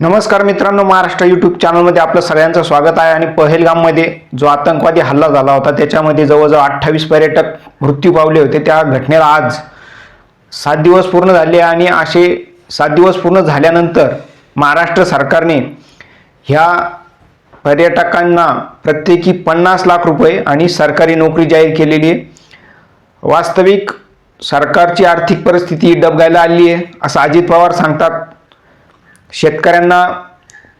नमस्कार मित्रांनो महाराष्ट्र यूट्यूब चॅनलमध्ये आपलं सगळ्यांचं स्वागत आहे. आणि पहलगाममध्ये जो आतंकवादी हल्ला झाला होता त्याच्यामध्ये जवळजवळ अठ्ठावीस पर्यटक मृत्यू पावले होते. त्या घटनेला आज सात दिवस पूर्ण झाले आणि असे सात दिवस पूर्ण झाल्यानंतर महाराष्ट्र सरकारने ह्या पर्यटकांना प्रत्येकी पन्नास लाख रुपये आणि सरकारी नोकरी जाहीर केलेली आहे. वास्तविक सरकारची आर्थिक परिस्थिती डबगायला आली आहे असं अजित पवार सांगतात. शेतकऱ्यांना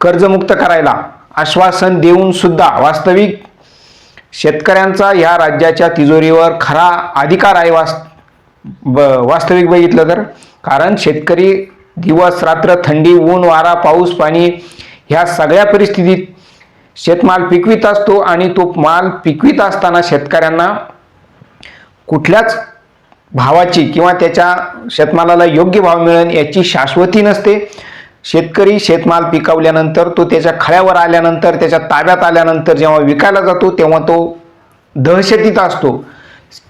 कर्जमुक्त करायला आश्वासन देऊन सुद्धा वास्तविक शेतकऱ्यांचा या राज्याच्या तिजोरीवर खरा अधिकार आहे वास ब वास्तविक बघितलं तर. कारण शेतकरी दिवस रात्र थंडी ऊन वारा पाऊस पाणी ह्या सगळ्या परिस्थितीत शेतमाल पिकवित असतो आणि तो माल पिकवित असताना शेतकऱ्यांना कुठल्याच भावाची किंवा त्याच्या शेतमालाला योग्य भाव मिळेल याची शाश्वती नसते. शेतकरी शेतमाल पिकवल्यानंतर तो त्याच्या खळ्यावर आल्यानंतर त्याच्या ताब्यात आल्यानंतर जेव्हा विकायला जातो तेव्हा तो दहशतीत असतो.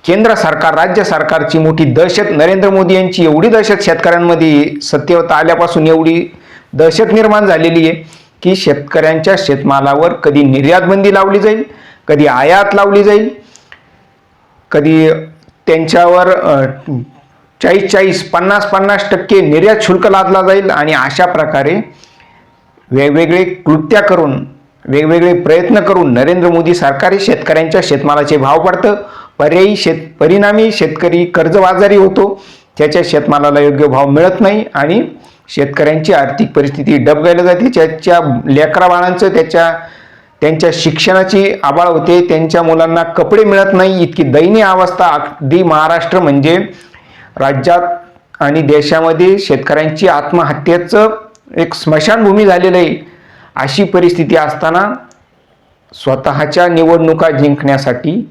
केंद्र सरकार राज्य सरकारची मोठी दहशत नरेंद्र मोदी यांची एवढी दहशत शेतकऱ्यांमध्ये सत्तेवर आल्यापासून एवढी दहशत निर्माण झालेली आहे की शेतकऱ्यांच्या शेतमालावर कधी निर्यातबंदी लावली जाईल कधी आयात लावली जाईल कधी त्यांच्यावर चाळीस चाळीस पन्नास पन्नास टक्के निर्यात शुल्क लादला जाईल आणि अशा प्रकारे वेगवेगळे कृत्या करून वेगवेगळे प्रयत्न करून नरेंद्र मोदी सरकारी शेतकऱ्यांच्या शेतमालाचे भाव पडतं. पर्यायी शेत परिणामी शेतकरी कर्जबाजारी होतो. त्याच्या शेतमालाला योग्य भाव मिळत नाही आणि शेतकऱ्यांची आर्थिक परिस्थिती डबगायला जाते. त्याच्या लेकराबाळांचं त्याच्या त्यांच्या शिक्षणाची आबाळ होते. त्यांच्या मुलांना कपडे मिळत नाही. इतकी दयनीय अवस्था अगदी महाराष्ट्र म्हणजे राज्यात आणि देशामध्ये शेतकऱ्यांची आत्महत्येचं एक स्मशानभूमी झालेलं आहे. अशी परिस्थिती असताना स्वतःच्या निवडणुका जिंकण्यासाठी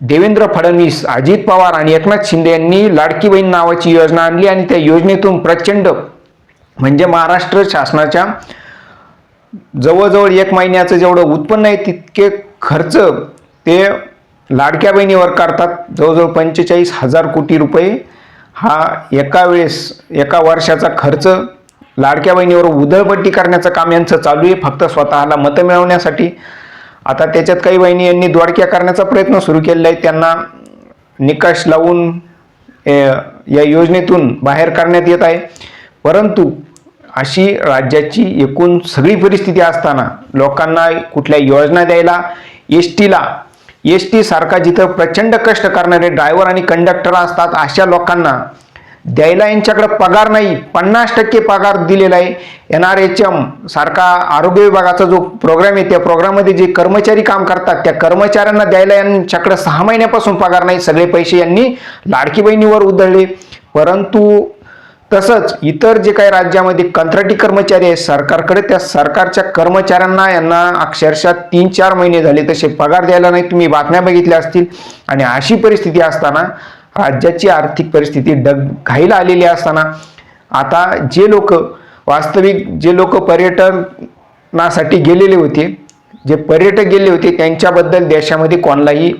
देवेंद्र फडणवीस अजित पवार आणि एकनाथ शिंदे यांनी लाडकी बहीण नावाची योजना आणली आणि त्या योजनेतून प्रचंड म्हणजे महाराष्ट्र शासनाच्या जवळजवळ एक महिन्याचं जेवढं उत्पन्न आहे तितके खर्च ते लाडक्या बहिणीवर करतात जवळजवळ पंचेचाळीस हजार कोटी रुपये हा एका वेळेस एका वर्षाचा खर्च लाडक्या बहिणीवर उधळपट्टी करण्याचं काम यांचं चालू आहे. फक्त स्वतःला मतं मिळवण्यासाठी. आता त्याच्यात काही बहिणी यांनी द्वाडक्या करण्याचा प्रयत्न सुरू केलेला आहे. त्यांना निकष लावून या योजनेतून बाहेर करण्यात येत आहे. परंतु अशी राज्याची एकूण सगळी परिस्थिती असताना लोकांना कुठल्या योजना द्यायला एस टीला एस टी सारखा जिथं प्रचंड कष्ट करणारे ड्रायव्हर आणि कंडक्टर असतात अशा लोकांना द्यायला यांच्याकडे पगार नाही पन्नास टक्के पगार दिलेला आहे. एन आर एच एम सारखा आरोग्य विभागाचा जो प्रोग्राम आहे त्या प्रोग्राममध्ये जे कर्मचारी काम करतात त्या कर्मचाऱ्यांना द्यायला यांच्याकडे सहा महिन्यापासून पगार नाही. सगळे पैसे यांनी लाडकी बहिणीवर उधळले. परंतु तसंच इतर जे काही राज्यामध्ये कंत्राटी कर्मचारी आहेत सरकारकडे त्या सरकारच्या कर्मचाऱ्यांना यांना अक्षरशः तीन चार महिने झाले तसे पगार द्यायला नाही. तुम्ही बातम्या बघितल्या असतील. आणि अशी परिस्थिती असताना राज्याची आर्थिक परिस्थिती डग घाईला आलेली असताना आता जे लोक वास्तविक जे लोक पर्यटनासाठी गेलेले होते जे पर्यटक गेले होते त्यांच्याबद्दल देशामध्ये कोणालाही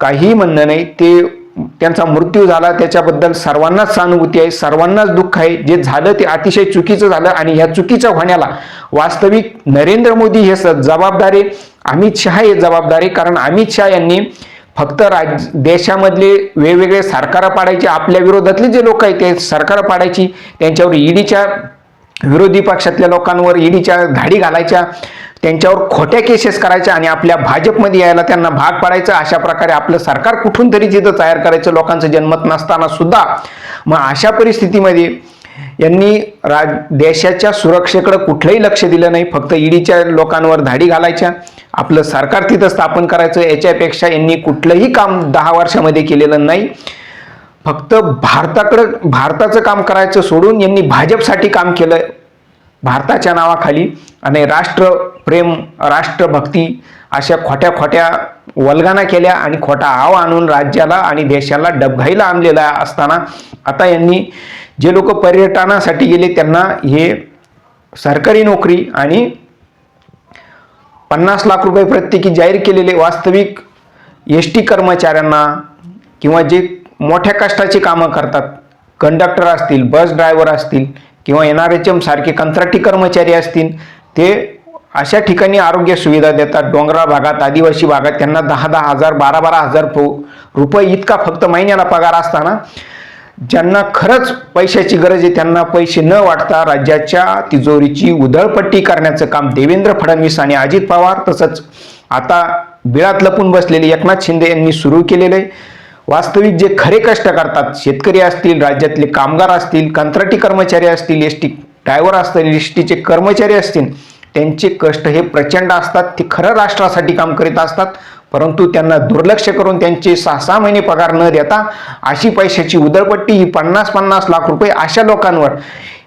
काहीही म्हणणं नाही. ते त्यांचा मृत्यू झाला त्याच्याबद्दल सर्वांनाच सहानुभूती आहे सर्वांनाच दुःख आहे. जे झालं ते अतिशय चुकीचं झालं आणि ह्या चुकीच्या होण्याला वास्तविक नरेंद्र मोदी हे स जबाबदारी अमित शहा हे जबाबदारी कारण अमित शहा यांनी फक्त राज देशामधले वेगवेगळे सरकार पाडायचे आपल्या विरोधातले जे लोक आहेत ते सरकार पाडायची त्यांच्यावर ईडीच्या विरोधी पक्षातल्या लोकांवर ईडीच्या धाडी घालायच्या त्यांच्यावर खोट्या केसेस करायच्या आणि आपल्या भाजपमध्ये यायला त्यांना भाग पाडायचं अशा प्रकारे आपलं सरकार कुठून तरी तिथं तयार करायचं लोकांचं जन्मत नसताना सुद्धा. मग अशा परिस्थितीमध्ये यांनी राज देशाच्या सुरक्षेकडे कुठलंही लक्ष दिलं नाही फक्त ईडीच्या लोकांवर धाडी घालायच्या. आपलं सरकार तिथं स्थापन करायचं याच्यापेक्षा यांनी कुठलंही काम दहा वर्षामध्ये केलेलं नाही. फक्त भारताकडं भारताचं काम करायचं सोडून यांनी भाजपसाठी काम केलं भारताच्या नावाखाली. आणि राष्ट्र प्रेम राष्ट्रभक्ती अशा खोट्या खोट्या वल्गाना केल्या आणि खोटा आव आणून राज्याला आणि देशाला डबघाईला आणलेला असताना आता यांनी जे लोक पर्यटनासाठी गेले त्यांना हे सरकारी नोकरी आणि पन्नास लाख रुपये प्रत्येकी जाहीर केलेले वास्तविक एस टी कर्मचाऱ्यांना किंवा जे मोठ्या कष्टाची कामं करतात कंडक्टर असतील बस ड्रायव्हर असतील किंवा एन आर एच एम सारखे कंत्राटी कर्मचारी असतील ते अशा ठिकाणी आरोग्य सुविधा देतात. डोंगराळ भागात आदिवासी भागात त्यांना दहा दहा हजार बारा बारा हजार पो- रुपये इतका फक्त महिन्याला पगार असताना ज्यांना खरंच पैशाची गरज आहे त्यांना पैसे न वाटता राज्याच्या तिजोरीची उधळपट्टी करण्याचं काम देवेंद्र फडणवीस आणि अजित पवार तसंच आता बिळात लपून बसलेले एकनाथ शिंदे यांनी सुरू केलेलं आहे. वास्तविक जे खरे कष्ट करतात शेतकरी असतील राज्यातले कामगार असतील कंत्राटी कर्मचारी असतील एस टी ड्रायव्हर असतील एस टीचे कर्मचारी असतील त्यांचे कष्ट हे प्रचंड असतात. ते खरं राष्ट्रासाठी काम करीत असतात. परंतु त्यांना दुर्लक्ष करून त्यांचे सहा सहा महिने पगार न देता अशी पैशाची उदळपट्टी ही पन्नास पन्नास लाख रुपये अशा लोकांवर.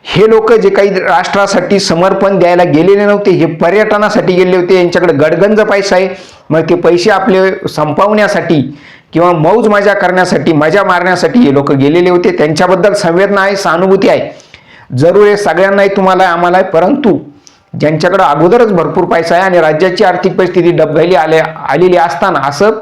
हे लोक जे काही राष्ट्रासाठी समर्पण द्यायला गेलेले नव्हते हे पर्यटनासाठी गेले होते. यांच्याकडे गडगंज पैसा आहे. मग ते पैसे आपले संपवण्यासाठी किंवा मौज मजा करण्यासाठी मजा मारण्यासाठी हे लोक गेलेले होते. त्यांच्याबद्दल संवेदना आहे सहानुभूती आहे. जरूर आहे सगळ्यांनाही तुम्हाला आम्हाला आहे. परंतु ज्यांच्याकडे अगोदरच भरपूर पैसा आहे आणि राज्याची आर्थिक परिस्थिती डबघाईली आले आलेली असताना असं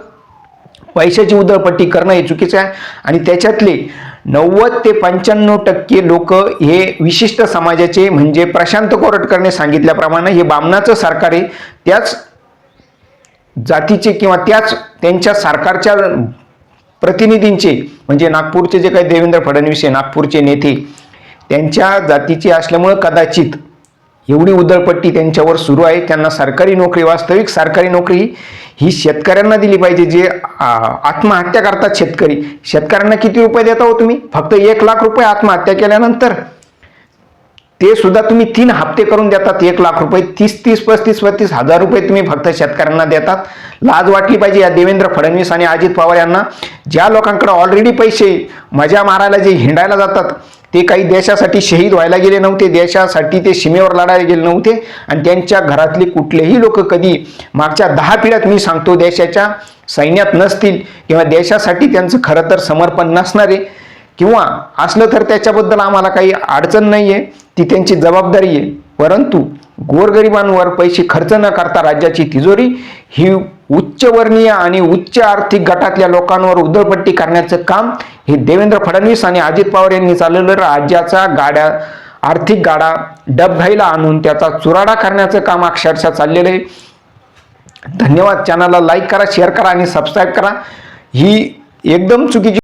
पैशाची उधळपट्टी करणं हे चुकीचं आहे. आणि त्याच्यातले नव्वद ते पंच्याण्णव टक्के लोक हे विशिष्ट समाजाचे म्हणजे प्रशांत कोरटकरने सांगितल्याप्रमाणे हे बामणाचं सरकार आहे. त्याच जातीचे किंवा त्याच त्यांच्या सरकारच्या प्रतिनिधींचे म्हणजे नागपूरचे जे काही देवेंद्र फडणवीस आहे नागपूरचे नेते त्यांच्या जातीचे असल्यामुळं कदाचित एवढी उधळपट्टी त्यांच्यावर सुरू आहे. त्यांना सरकारी नोकरी वास्तविक सरकारी नोकरी ही शेतकऱ्यांना दिली पाहिजे. जे आत्महत्या करतात शेतकरी. शेतकऱ्यांना किती रुपये देता हो तुम्ही? फक्त एक लाख रुपये आत्महत्या केल्यानंतर. ते सुद्धा तुम्ही तीन हप्ते करून देतात. एक लाख रुपये तीस तीस पस्तीस पस्तीस हजार रुपये तुम्ही फक्त शेतकऱ्यांना देतात. लाज वाटली पाहिजे या देवेंद्र फडणवीस आणि अजित पवार यांना. ज्या लोकांकडे ऑलरेडी पैसे मजा मारायला जे हिंडायला जातात ते काही देशासाठी शहीद व्हायला गेले नव्हते देशासाठी ते सीमेवर लढायला गेले नव्हते आणि त्यांच्या घरातले कुठलेही लोक कधी मागच्या दहा पिढ्यात मी सांगतो देशाच्या सैन्यात नसतील किंवा देशासाठी त्यांचं खरं तर समर्पण नसणारे किंवा असलं तर त्याच्याबद्दल आम्हाला काही अडचण नाही आहे ती त्यांची जबाबदारी आहे. परंतु गोरगरिबांवर पैसे खर्च न करता राज्याची तिजोरी ही उच्चवर्णीय आणि उच्च आर्थिक गटातल्या लोकांवर उधळपट्टी करण्याचं काम हे देवेंद्र फडणवीस आणि अजित पवार यांनी चालवलं राज्याचा गाड्या आर्थिक गाडा डबघाईला आणून त्याचा चुराडा करण्याचं काम अक्षरशः चाललेलं आहे. धन्यवाद. चॅनलला लाईक करा शेअर करा आणि सबस्क्राईब करा. ही एकदम चुकीची